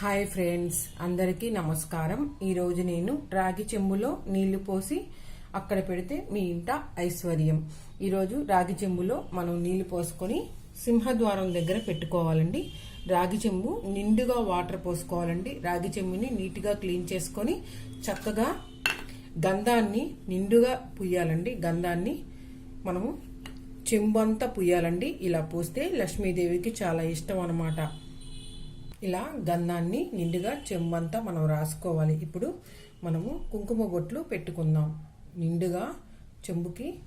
Hi friends అందరికీ నమస్కారం. ఈరోజు నేను రాగి చెంబులో నీళ్ళు పోసి అక్కడ పెడితే మీ ఇంట ఐశ్వర్యం. ఈరోజు రాగి చెంబులో మనం నీళ్ళు పోసుకొని సింహద్వారం దగ్గర పెట్టుకోవాలండి. రాగి చెంబు నిండుగా వాటర్ పోసుకోవాలండి. రాగి చెంబుని నీట్గా క్లీన్ చేసుకొని చక్కగా గంధాన్ని నిండుగా పుయ్యాలండి. గంధాన్ని మనము చెంబు అంతా పుయ్యాలండి. ఇలా పూస్తే లక్ష్మీదేవికి చాలా ఇష్టం అన్నమాట. ఇలా గంధాన్ని నిండుగా చెంబంతా మనం రాసుకోవాలి. ఇప్పుడు మనము కుంకుమ బొట్లు పెట్టుకుందాం. నిండుగా చెంబుకి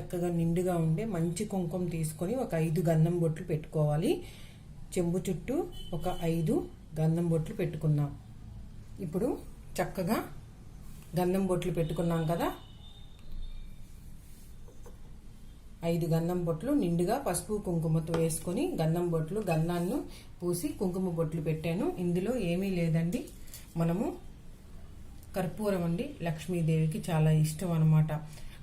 చక్కగా నిండుగా ఉండే మంచి కుంకుమ తీసుకొని ఒక ఐదు గంధం బొట్లు పెట్టుకోవాలి. చెంబు చుట్టూ ఒక ఐదు గంధం బొట్లు పెట్టుకుందాం. ఇప్పుడు చక్కగా గంధం బొట్లు పెట్టుకున్నాం కదా? ఐదు గంధం బొట్లు నిండుగా పసుపు కుంకుమతో వేసుకొని గంధం బొట్లు గంధాన్ని పూసి కుంకుమ బొట్లు పెట్టాను. ఇందులో ఏమీ లేదండి. మనము కర్పూరం అండి. లక్ష్మీదేవికి చాలా ఇష్టం అనమాట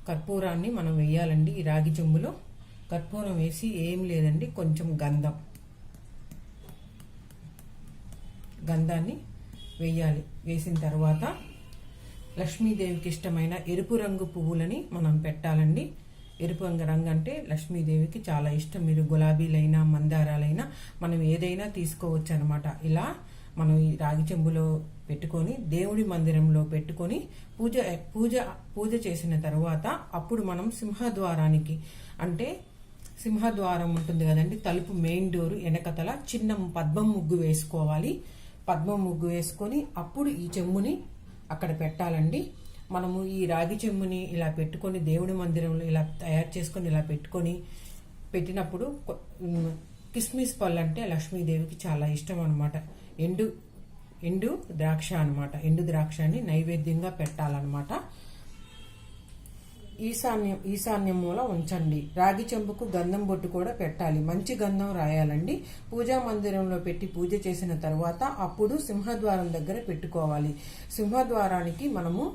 కర్పూరాన్ని మనం వేయాలండి ఈ రాగి చెంబులో. కర్పూరం వేసి ఏం లేదండి కొంచెం గంధం. గంధాన్ని వేయాలి. వేసిన తర్వాత లక్ష్మీదేవికి ఇష్టమైన ఎరుపు రంగు పువ్వులని మనం పెట్టాలండి. ఎరుపు రంగు అంటే లక్ష్మీదేవికి చాలా ఇష్టం. మీరు గులాబీలైనా మందారాలైనా మనం ఏదైనా తీసుకోవచ్చు అనమాట ఇలా మనం ఈ రాగి చెంబులో పెట్టుకొని దేవుడి మందిరంలో పెట్టుకొని పూజ పూజ పూజ చేసిన తర్వాత అప్పుడు మనం సింహద్వారానికి అంటే సింహద్వారం ఉంటుంది కదండి తలుపు మెయిన్ డోరు వెనకతల చిన్న పద్మం ముగ్గు వేసుకోవాలి. పద్మం ముగ్గు వేసుకొని అప్పుడు ఈ చెంబుని అక్కడ పెట్టాలండి. మనము ఈ రాగి చెంబుని ఇలా పెట్టుకొని దేవుడి మందిరంలో ఇలా తయారు చేసుకొని ఇలా పెట్టుకొని పెట్టినప్పుడు కిస్మిస్ పళ్ళు అంటే లక్ష్మీదేవికి చాలా ఇష్టం అనమాట ఎండు ఎండు ద్రాక్ష అనమాట ఎండు ద్రాక్షని నైవేద్యంగా పెట్టాలన్నమాట. ఈశాన్యం ఈశాన్యం మూల ఉంచండి. రాగి చెంబుకు గంధం బొట్టు కూడా పెట్టాలి. మంచి గంధం రాయాలండి. పూజా మందిరంలో పెట్టి పూజ చేసిన తర్వాత అప్పుడు సింహద్వారం దగ్గర పెట్టుకోవాలి. సింహద్వారానికి మనము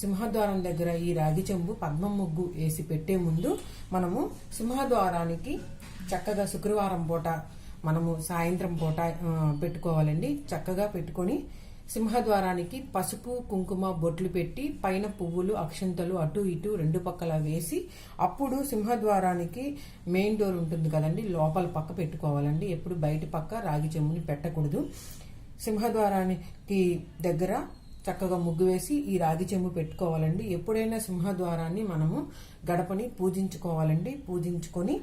సింహద్వారం దగ్గర ఈ రాగి చెంబు పద్మం ముగ్గు వేసి పెట్టే ముందు మనము సింహద్వారానికి చక్కగా శుక్రవారం పూట మనము సాయంత్రం పూట పెట్టుకోవాలండి. చక్కగా పెట్టుకొని సింహద్వారానికి పసుపు కుంకుమ బొట్లు పెట్టి పైన పువ్వులు అక్షంతలు అటు ఇటు రెండు పక్కల వేసి అప్పుడు సింహద్వారానికి మెయిన్ డోర్ ఉంటుంది కదండి లోపల పక్క పెట్టుకోవాలండి. ఎప్పుడు బయట పక్క రాగి చెంబుని పెట్టకూడదు. సింహద్వారానికి దగ్గర చక్కగా ముగ్గు వేసి ఈ రాగి చెంబు పెట్టుకోవాలండి. ఎప్పుడైనా సింహద్వారాన్ని మనము గడపని పూజించుకోవాలండి. పూజించుకొని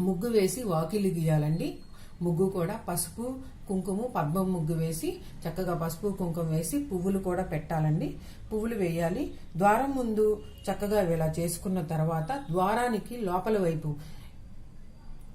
ముగ్గు వేసి వాకిలి గీయాలండి. ముగ్గు కూడా పసుపు కుంకుమ పద్మం ముగ్గు వేసి చక్కగా పసుపు కుంకుమ వేసి పువ్వులు కూడా పెట్టాలండి. పువ్వులు వేయాలి. ద్వారం ముందు చక్కగా ఇలా చేసుకున్న తర్వాత ద్వారానికి లోపల వైపు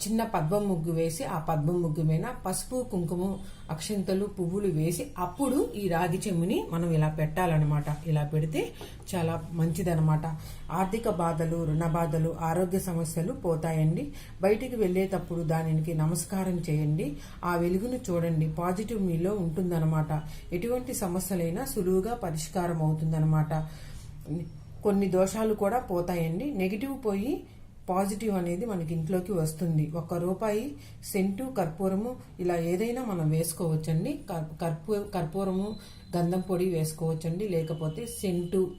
చిన్న పద్మం ముగ్గు వేసి ఆ పద్మం ముగ్గు మీద పసుపు కుంకుమ అక్షంతలు పువ్వులు వేసి అప్పుడు ఈ రాగి చెమ్ముని మనం ఇలా పెట్టాలన్నమాట. ఇలా పెడితే చాలా మంచిదనమాట ఆర్థిక బాధలు రుణ బాధలు ఆరోగ్య సమస్యలు పోతాయండి. బయటికి వెళ్ళేటప్పుడు దానికి నమస్కారం చేయండి. ఆ వెలుగును చూడండి. పాజిటివ్ మీలో ఉంటుందన్నమాట. ఎటువంటి సమస్యలైనా సులువుగా పరిష్కారం అవుతుందన్నమాట. కొన్ని దోషాలు కూడా పోతాయండి. నెగిటివ్ పోయి పాజిటివ్ అనేది మనకి ఇంట్లోకి వస్తుంది. ఒక రూపాయి సెంటు కర్పూరము ఇలా ఏదైనా మనం వేసుకోవచ్చండి. కర్పూ కర్పూరము గంధం పొడి వేసుకోవచ్చండి. లేకపోతే సెంటు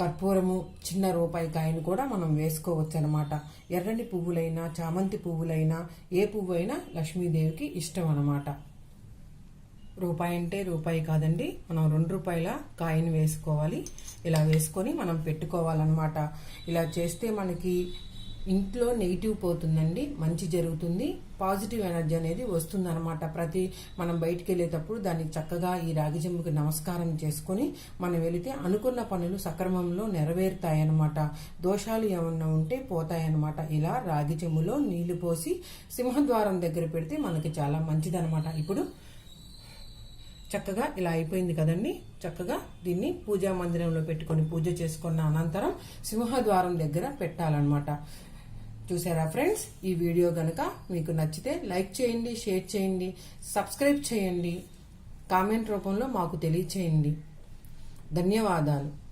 కర్పూరము చిన్న రూపాయి కాయను కూడా మనం వేసుకోవచ్చు అనమాట ఎర్రని పువ్వులైనా చామంతి పువ్వులైనా ఏ పువ్వు అయినా లక్ష్మీదేవికి ఇష్టం అనమాట రూపాయి అంటే రూపాయి కాదండి. మనం రెండు రూపాయల కాయిన్ వేసుకోవాలి. ఇలా వేసుకొని మనం పెట్టుకోవాలన్నమాట. ఇలా చేస్తే మనకి ఇంట్లో నెగిటివ్ పోతుందండి. మంచి జరుగుతుంది. పాజిటివ్ ఎనర్జీ అనేది వస్తుంది అనమాట ప్రతి మనం బయటికి వెళ్ళేటప్పుడు దానికి చక్కగా ఈ రాగి చెంబుకి నమస్కారం చేసుకుని మనం వెళితే అనుకున్న పనులు సక్రమంలో నెరవేరుతాయన్నమాట. దోషాలు ఏమన్నా ఉంటే పోతాయన్నమాట. ఇలా రాగి చెంబులో నీళ్ళు పోసి సింహద్వారం దగ్గర పెడితే మనకి చాలా మంచిదనమాట ఇప్పుడు చక్కగా ఇలా అయిపోయింది కదండి. చక్కగా దీన్ని పూజా మందిరంలో పెట్టుకొని పూజ చేసుకున్న అనంతరం సింహద్వారం దగ్గర పెట్టాలన్నమాట. చూసారా ఫ్రెండ్స్? ఈ వీడియో గనక మీకు నచ్చితే లైక్ చేయండి షేర్ చేయండి సబ్స్క్రైబ్ చేయండి. కామెంట్ రూపంలో మాకు తెలియచేయండి. ధన్యవాదాలు.